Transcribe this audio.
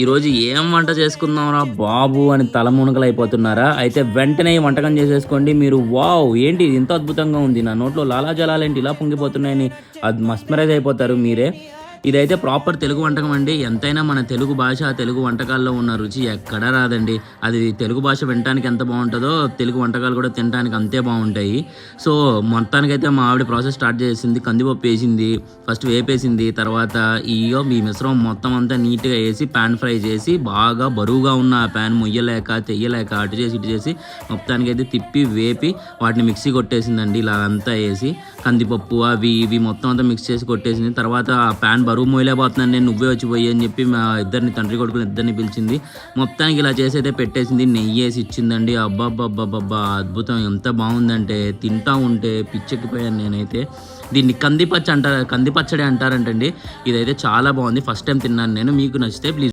ఈరోజు ఏం వంట చేసుకుందాంరా బాబు అని తలమునకలు అయిపోతున్నారా అయితే వెంటనే వంటకం చేసేసుకోండి. మీరు వావ్ ఏంటి ఇంత అద్భుతంగా ఉంది? నా నోట్లో లాలాజలాలేంటి ఇలా పొంగిపోతున్నాయని అది మస్మరైజ్ అయిపోతారు మీరే. ఇదైతే ప్రాపర్ తెలుగు వంటకం అండి. ఎంతైనా మన తెలుగు భాష తెలుగు వంటకాల్లో ఉన్న రుచి ఎక్కడా రాదండి. అది తెలుగు భాష వినడానికి ఎంత బాగుంటుందో తెలుగు వంటకాలు కూడా తినడానికి అంతే బాగుంటాయి. సో మొత్తానికైతే మా ఆవిడ ప్రాసెస్ స్టార్ట్ చేసింది. కందిపప్పు వేసింది ఫస్ట్ వేపేసింది తర్వాత ఇయో మీ మిశ్రమం మొత్తం అంతా నీట్గా వేసి పాన్ ఫ్రై చేసి బాగా బరువుగా ఉన్న ఆ పాన్ ముయ్యలేక తెయ్యలేక అటు చేసి ఇటు చేసి మొత్తానికైతే తిప్పి వేపి వాటిని మిక్సీ కొట్టేసిందండి. ఇలా అంతా వేసి కందిపప్పు అవి ఇవి మొత్తం అంతా మిక్స్ చేసి కొట్టేసింది. తర్వాత ఆ ప్యాన్ బరువు మోయలేకపోతున్నాను నేను నువ్వే వచ్చి పోయి అని చెప్పి మా ఇద్దరిని తండ్రి కొడుకుని ఇద్దరిని పిలిచింది. మొత్తానికి ఇలా చేసి అయితే పెట్టేసింది. నెయ్యి వేసి ఇచ్చిందండి. అబ్బాబ్బాబ్బాబ్బా అద్భుతం. ఎంత బాగుందంటే తింటా ఉంటే పిచ్చెక్కిపోయాను నేనైతే. దీన్ని కందిపచ్చ అంటారు కందిపచ్చడి అంటారంటండి. ఇదైతే చాలా బాగుంది. ఫస్ట్ టైం తిన్నాను నేను. మీకు నచ్చితే ప్లీజ్